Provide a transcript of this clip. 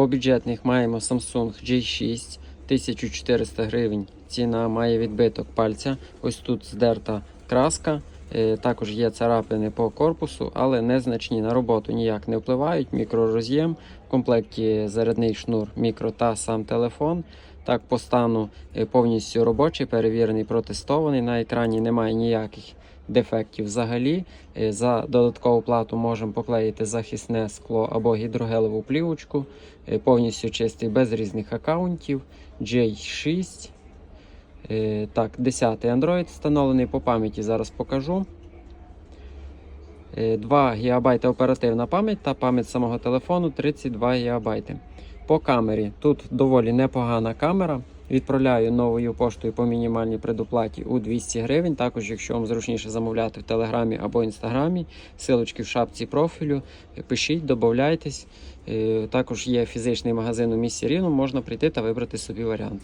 По бюджетних маємо Samsung J6 1400 гривень. Ціна має відбиток пальця. Ось тут здерта краска. Е, Також є царапини по корпусу, але незначні на роботу ніяк не впливають. Мікророз'єм, в комплекті зарядний шнур, мікро та сам телефон. Так, по стану е, повністю робочий, перевірений, протестований. На екрані немає ніяких дефектів взагалі. Е, За додаткову плату можемо поклеїти захисне скло або гідрогелеву плівочку. Е, Повністю чистий без різних аккаунтів. J6. Е, Так, 10 Android встановлений по пам'яті. Зараз покажу. Е, 2 ГБ оперативна пам'ять та пам'ять самого телефону 32 ГБ. По камері тут доволі непогана камера. Відправляю новою поштою по мінімальній предоплаті у 200 гривень. Також, якщо вам зручніше замовляти в Телеграмі або Інстаграмі, силочки в шапці профілю. Пишіть, додавайтесь. Е, Також є фізичний магазин у місті Рівно, можна прийти та вибрати собі варіант.